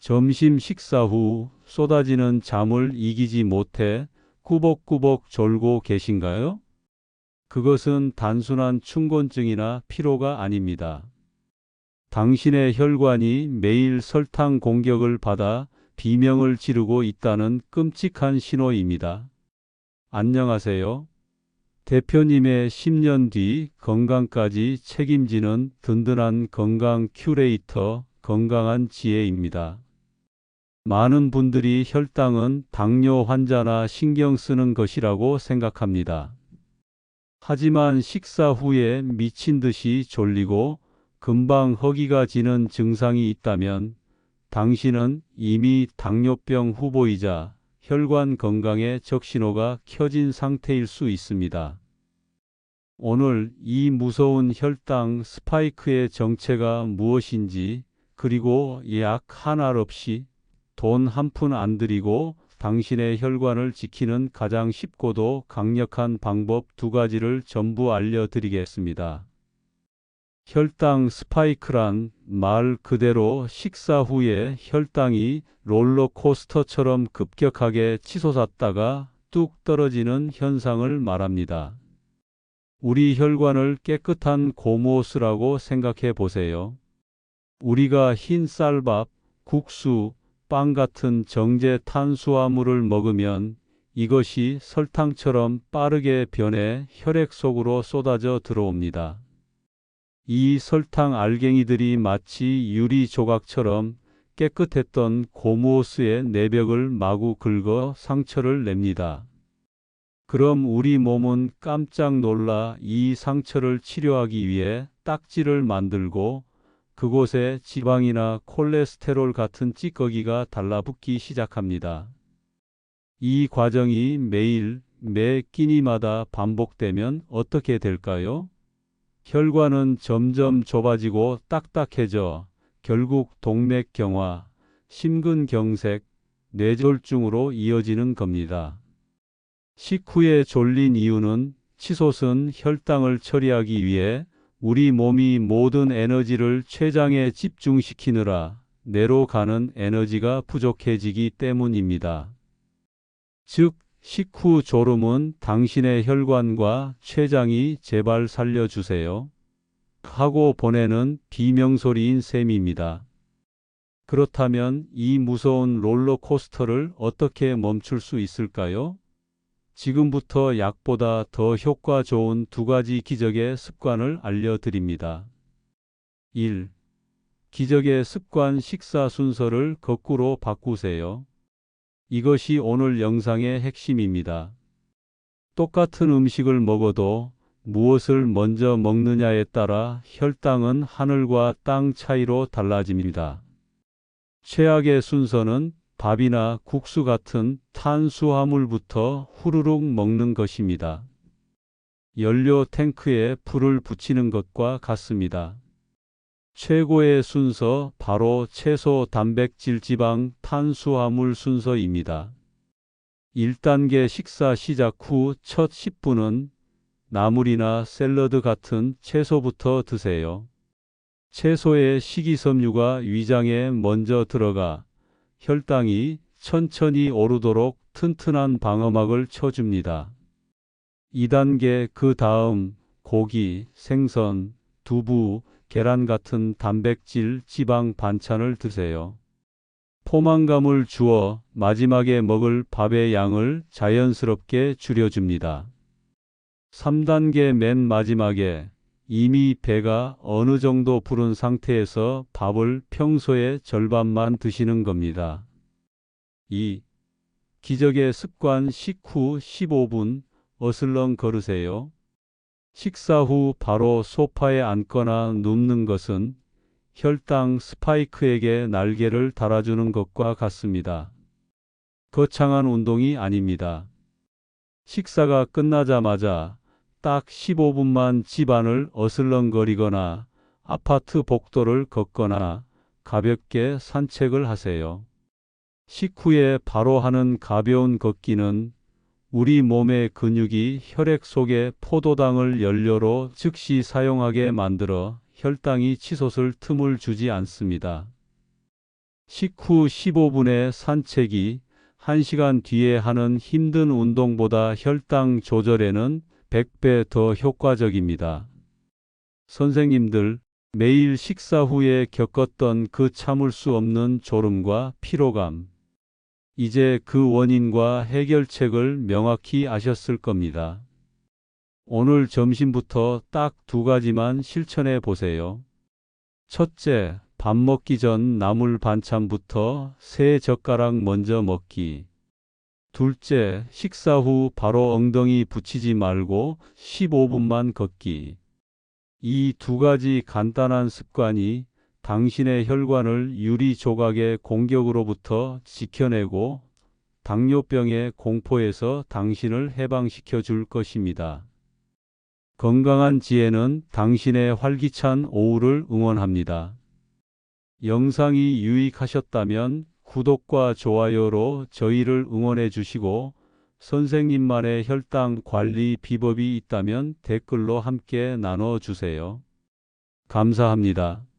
점심 식사 후 쏟아지는 잠을 이기지 못해 꾸벅꾸벅 졸고 계신가요? 그것은 단순한 충곤증이나 피로가 아닙니다. 당신의 혈관이 매일 설탕 공격을 받아 비명을 지르고 있다는 끔찍한 신호입니다. 안녕하세요. 대표님의 10년 뒤 건강까지 책임지는 든든한 건강 큐레이터 건강한 지혜입니다. 많은 분들이 혈당은 당뇨 환자나 신경 쓰는 것이라고 생각합니다. 하지만 식사 후에 미친 듯이 졸리고 금방 허기가 지는 증상이 있다면 당신은 이미 당뇨병 후보이자 혈관 건강의 적신호가 켜진 상태일 수 있습니다. 오늘 이 무서운 혈당 스파이크의 정체가 무엇인지 그리고 약한알 없이 돈 한 푼 안 들이고 당신의 혈관을 지키는 가장 쉽고도 강력한 방법 두 가지를 전부 알려드리겠습니다. 혈당 스파이크란 말 그대로 식사 후에 혈당이 롤러코스터처럼 급격하게 치솟았다가 뚝 떨어지는 현상을 말합니다. 우리 혈관을 깨끗한 고무호스라고 생각해 보세요. 우리가 흰 쌀밥, 국수, 빵 같은 정제 탄수화물을 먹으면 이것이 설탕처럼 빠르게 변해 혈액 속으로 쏟아져 들어옵니다. 이 설탕 알갱이들이 마치 유리 조각처럼 깨끗했던 고무호스의 내벽을 마구 긁어 상처를 냅니다. 그럼 우리 몸은 깜짝 놀라 이 상처를 치료하기 위해 딱지를 만들고 그곳에 지방이나 콜레스테롤 같은 찌꺼기가 달라붙기 시작합니다. 이 과정이 매일 매 끼니마다 반복되면 어떻게 될까요? 혈관은 점점 좁아지고 딱딱해져 결국 동맥경화, 심근경색, 뇌졸중으로 이어지는 겁니다. 식후에 졸린 이유는 치솟은 혈당을 처리하기 위해 우리 몸이 모든 에너지를 췌장에 집중시키느라 뇌로 가는 에너지가 부족해지기 때문입니다. 즉, 식후 졸음은 당신의 혈관과 췌장이 제발 살려주세요. 하고 보내는 비명소리인 셈입니다. 그렇다면 이 무서운 롤러코스터를 어떻게 멈출 수 있을까요? 지금부터 약보다 더 효과 좋은 두 가지 기적의 습관을 알려드립니다. 1. 기적의 습관 식사 순서를 거꾸로 바꾸세요. 이것이 오늘 영상의 핵심입니다. 똑같은 음식을 먹어도 무엇을 먼저 먹느냐에 따라 혈당은 하늘과 땅 차이로 달라집니다. 최악의 순서는 밥이나 국수 같은 탄수화물부터 후루룩 먹는 것입니다. 연료 탱크에 불을 붙이는 것과 같습니다. 최고의 순서 바로 채소, 단백질, 지방, 탄수화물 순서입니다. 1단계 식사 시작 후 첫 10분은 나물이나 샐러드 같은 채소부터 드세요. 채소의 식이섬유가 위장에 먼저 들어가 혈당이 천천히 오르도록 튼튼한 방어막을 쳐줍니다. 2단계 그 다음 고기, 생선, 두부, 계란 같은 단백질, 지방 반찬을 드세요. 포만감을 주어 마지막에 먹을 밥의 양을 자연스럽게 줄여줍니다. 3단계 맨 마지막에 이미 배가 어느 정도 부른 상태에서 밥을 평소의 절반만 드시는 겁니다. 2. 기적의 습관 식후 15분 어슬렁 걸으세요. 식사 후 바로 소파에 앉거나 눕는 것은 혈당 스파이크에게 날개를 달아주는 것과 같습니다. 거창한 운동이 아닙니다. 식사가 끝나자마자 딱 15분만 집안을 어슬렁거리거나 아파트 복도를 걷거나 가볍게 산책을 하세요. 식후에 바로 하는 가벼운 걷기는 우리 몸의 근육이 혈액 속에 포도당을 연료로 즉시 사용하게 만들어 혈당이 치솟을 틈을 주지 않습니다. 식후 15분의 산책이 1시간 뒤에 하는 힘든 운동보다 혈당 조절에는 100배 더 효과적입니다. 선생님들, 매일 식사 후에 겪었던 그 참을 수 없는 졸음과 피로감. 이제 그 원인과 해결책을 명확히 아셨을 겁니다. 오늘 점심부터 딱 두 가지만 실천해 보세요. 첫째, 밥 먹기 전 나물 반찬부터 세 젓가락 먼저 먹기. 둘째, 식사 후 바로 엉덩이 붙이지 말고 15분만 걷기. 이 두 가지 간단한 습관이 당신의 혈관을 유리 조각의 공격으로부터 지켜내고 당뇨병의 공포에서 당신을 해방시켜 줄 것입니다. 건강한 지혜는 당신의 활기찬 오후를 응원합니다. 영상이 유익하셨다면 구독과 좋아요로 저희를 응원해 주시고 선생님만의 혈당 관리 비법이 있다면 댓글로 함께 나눠 주세요. 감사합니다.